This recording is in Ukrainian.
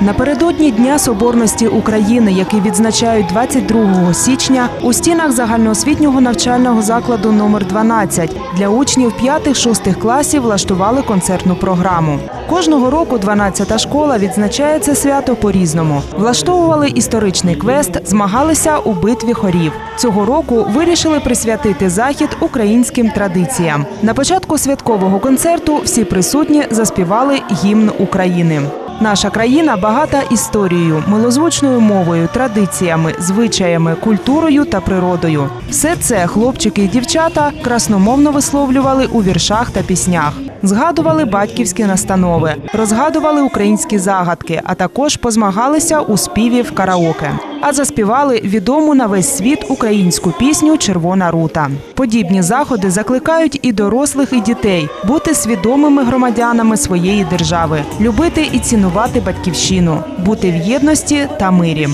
Напередодні Дня Соборності України, який відзначають 22 січня, у стінах загальноосвітнього навчального закладу номер 12 для учнів 5-6 класів влаштували концертну програму. Кожного року 12-та школа відзначає це свято по-різному. Влаштовували історичний квест, змагалися у битві хорів. Цього року вирішили присвятити захід українським традиціям. На початку святкового концерту всі присутні заспівали гімн України. Наша країна багата історією, милозвучною мовою, традиціями, звичаями, культурою та природою. Все це хлопчики і дівчата красномовно висловлювали у віршах та піснях. Згадували батьківські настанови, розгадували українські загадки, а також позмагалися у співі в караоке. А заспівали відому на весь світ українську пісню Червона рута. Подібні заходи закликають і дорослих, і дітей бути свідомими громадянами своєї держави, любити і цінувати батьківщину, бути в єдності та мирі.